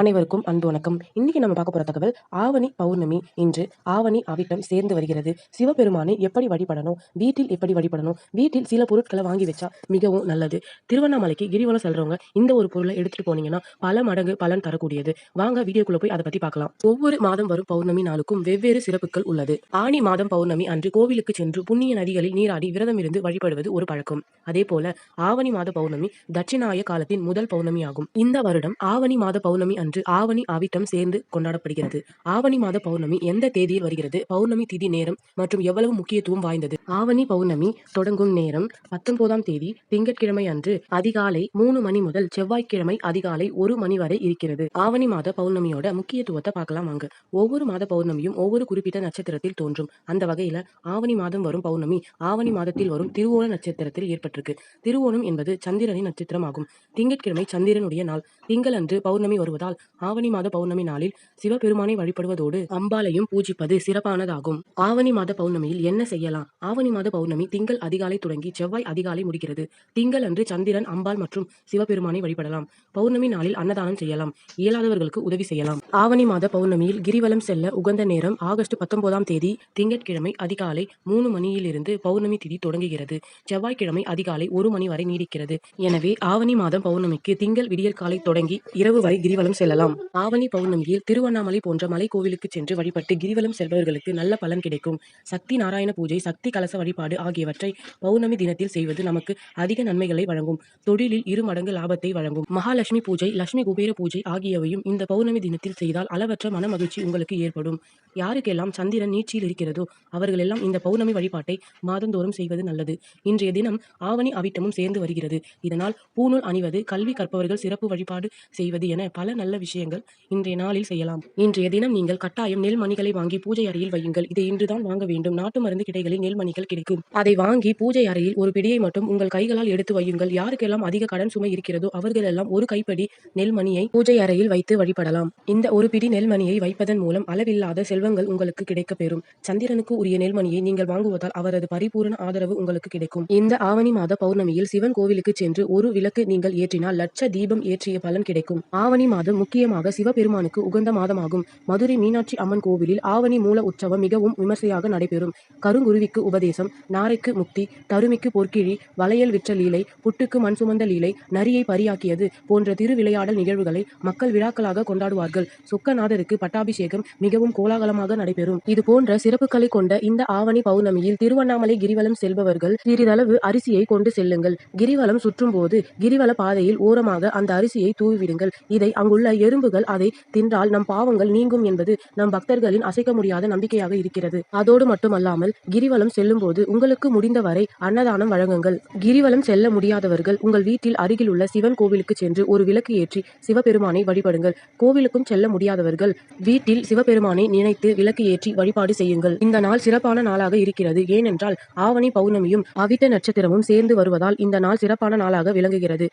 அனைவருக்கும் அன்பு வணக்கம். இன்னைக்கு நம்ம பார்க்க போற தகவல் ஆவணி பௌர்ணமி. இன்று ஆவணி அவிட்டம் சேர்ந்து வருகிறது. சிவபெருமானை எப்படி வழிபடணும்? வீட்டில் எப்படி வழிபடணும்? வீட்டில் சில பொருட்களை வாங்கி வச்சா மிகவும் நல்லது. திருவண்ணாமலைக்கு கிரிவலம் செல்றவங்க இந்த ஒரு பொருளை எடுத்துட்டு போனீங்கன்னா பல மடங்கு பலன் தரக்கூடியது. வாங்க வீடியோக்குள்ள போய் அதை பத்தி பார்க்கலாம். ஒவ்வொரு மாதம் வரும் பௌர்ணமி நாளுக்கும் வெவ்வேறு சிறப்புகள் உள்ளது. ஆணி மாதம் பௌர்ணமி அன்று கோவிலுக்கு சென்று புண்ணிய நதிகளில் நீராடி விரதம் இருந்து வழிபடுவது ஒரு பழக்கம். அதே போல ஆவணி மாத பௌர்ணமி தட்சிணாய காலத்தின் முதல் பௌர்ணமி ஆகும் இந்த வருடம் ஆவணி மாத பௌர்ணமி அன்று ஆவணி ஆவிட்டம் சேர்ந்து கொண்டாடப்படுகிறது. ஆவணி மாத பௌர்ணமி எந்த தேதியில் வருகிறது? பௌர்ணமி திதி நேரம் மற்றும் எவ்வளவு முக்கியத்துவம் வாய்ந்தது? ஆவணி பௌர்ணமி தொடங்கும் நேரம் பத்தொன்பதாம் தேதி திங்கட்கிழமை அன்று அதிகாலை மூணு மணி முதல் செவ்வாய்க்கிழமை அதிகாலை ஒரு மணி வரை இருக்கிறது. ஆவணி மாத பௌர்ணமியோட முக்கியத்துவத்தை பார்க்கலாம் வாங்க. ஒவ்வொரு மாத பௌர்ணமியும் ஒவ்வொரு குறிப்பிட்ட நட்சத்திரத்தில் தோன்றும். அந்த வகையில ஆவணி மாதம் வரும் பௌர்ணமி ஆவணி மாதத்தில் வரும் திருவோண நட்சத்திரத்தில் ஏற்பட்டிருக்கு. திருவோணம் என்பது சந்திரனின் நட்சத்திரம் ஆகும் திங்கட்கிழமை சந்திரனுடைய நாள். திங்கள் அன்று பௌர்ணமி வருவதால் ஆவணி மாத பௌர்ணமி நாளில் சிவபெருமானை வழிபடுவதோடு அம்பாலையும் பூஜிப்பது சிறப்பானதாகும். ஆவணி மாத பௌர்ணமியில் என்ன செய்யலாம்? ஆவணி மாத பௌர்ணமி திங்கள் அதிகாலை தொடங்கி செவ்வாய் அதிகாலை முடிகிறது. திங்கள் அன்று சந்திரன் அம்பாள் மற்றும் சிவபெருமானை வழிபடலாம். பௌர்ணமி நாளில் அன்னதானம் செய்யலாம். இயலாதவர்களுக்கு உதவி செய்யலாம். ஆவணி மாத பௌர்ணமியில் கிரிவலம் செல்ல உகந்த நேரம் ஆகஸ்ட் பத்தொன்பதாம் தேதி திங்கட்கிழமை அதிகாலை மூணு மணியிலிருந்து பௌர்ணமி திதி தொடங்குகிறது. செவ்வாய்க்கிழமை அதிகாலை ஒரு மணி வரை நீடிக்கிறது. எனவே ஆவணி மாதம் பௌர்ணமிக்கு திங்கள் விடியற்காலை தொடங்கி இரவு வரை கிரிவலம் செல்லலாம். ஆவணி பௌர்ணமியில் திருவண்ணாமலை போன்ற மலை கோவிலுக்கு சென்று வழிபட்டு கிரிவலம் செல்பவர்களுக்கு நல்ல பலன் கிடைக்கும். சக்தி நாராயண பூஜை சக்தி கலச வழிபாடு ஆகியவற்றை பௌர்ணமி தினத்தில் செய்வது நமக்கு அதிக நன்மைகளை வழங்கும். தொழிலில் இரு மடங்கு லாபத்தை வழங்கும். மகாலட்சுமி பூஜை லட்சுமி குபேர பூஜை ஆகியவையும் இந்த பௌர்ணமி தினத்தில் செய்தால் அளவற்ற மன மகிழ்ச்சி உங்களுக்கு ஏற்படும். யாருக்கெல்லாம் சந்திரன் நீட்சியில் இருக்கிறதோ அவர்களெல்லாம் இந்த பௌர்ணமி வழிபாட்டை மாதந்தோறும் செய்வது நல்லது. இன்றைய தினம் ஆவணி அவிட்டமும் சேர்ந்து வருகிறது. இதனால் பூநூல் அணிவது கல்வி கற்பவர்கள் சிறப்பு வழிபாடு செய்வது என பல நல்ல நல்ல விஷயங்கள் இன்றைய நாளில் செய்யலாம். இன்றைய தினம் நீங்கள் கட்டாயம் நெல் மணிகளை வாங்கி பூஜை அறையில் வையுங்கள். இதை இன்றுதான் வாங்க வேண்டும். நாட்டு மருந்து கிடைகளில் நெல் மணிகள் கிடைக்கும். அதை வாங்கி பூஜை அறையில் ஒரு பிடியை மட்டும் உங்கள் கைகளால் எடுத்து வையுங்கள். யாருக்கெல்லாம் அதிக கடன் சுமை இருக்கிறதோ அவர்களெல்லாம் ஒரு கைப்படி நெல் மணியை பூஜை அறையில் வைத்து வழிபடலாம். இந்த ஒரு பிடி நெல் மணியை வைப்பதன் மூலம் அளவில்லாத செல்வங்கள் உங்களுக்கு கிடைக்கப்பெறும் சந்திரனுக்கு உரிய நெல்மணியை நீங்கள் வாங்குவதால் அவரது பரிபூரண ஆதரவு உங்களுக்கு கிடைக்கும். இந்த ஆவணி மாத பௌர்ணமியில் சிவன் கோவிலுக்கு சென்று ஒரு விளக்கு நீங்கள் ஏற்றினால் லட்ச தீபம் ஏற்றிய பலன் கிடைக்கும். ஆவணி மாதம் முக்கியமாக சிவபெருமானுக்கு உகந்த மாதமாகும். மதுரை மீனாட்சி அம்மன் கோவிலில் ஆவணி மூல உற்சவம் மிகவும் விமர்சையாக நடைபெறும். கருங்குருவிக்கு உபதேசம் நாரைக்கு முக்தி தருமிக்கு பொற்கிழி வளையல் விற்ற லீலை புட்டுக்கு மண் சுமந்த லீலை நரியை பரியாக்கியது போன்ற திருவிளையாடல் நிகழ்வுகளை மக்கள் விழாக்களாக கொண்டாடுவார்கள். சொக்கநாதருக்கு பட்டாபிஷேகம் மிகவும் கோலாகலமாக நடைபெறும். இது போன்ற சிறப்புகளை கொண்ட இந்த ஆவணி பௌர்ணமியில் திருவண்ணாமலை கிரிவலம் செல்பவர்கள் சிறிதளவு அரிசியை கொண்டு செல்லுங்கள். கிரிவலம் சுற்றும் போது கிரிவல பாதையில் ஓரமாக அந்த அரிசியை தூவிவிடுங்கள். இதை அங்குள்ள எறும்புகள் அதை தின்றால் நம் பாவங்கள் நீங்கும் என்பது நம் பக்தர்களின் அசைக்க முடியாத நம்பிக்கையாக இருக்கிறது. அதோடு மட்டுமல்லாமல் கிரிவலம் செல்லும் போது உங்களுக்கு முடிந்தவரை அன்னதானம் வழங்குங்கள். கிரிவலம் செல்ல முடியாதவர்கள் உங்கள் வீட்டில் அருகில் உள்ள சிவன் கோவிலுக்கு சென்று ஒரு விளக்கு ஏற்றி சிவபெருமானை வழிபடுங்கள். கோவிலுக்கும் செல்ல முடியாதவர்கள் வீட்டில் சிவபெருமானை நினைத்து விளக்கு ஏற்றி வழிபாடு செய்யுங்கள். இந்த நாள் சிறப்பான நாளாக இருக்கிறது. ஏனென்றால் ஆவணி பௌர்ணமியும் அவிட்ட நட்சத்திரமும் சேர்ந்து வருவதால் இந்த நாள் சிறப்பான நாளாக விளங்குகிறது.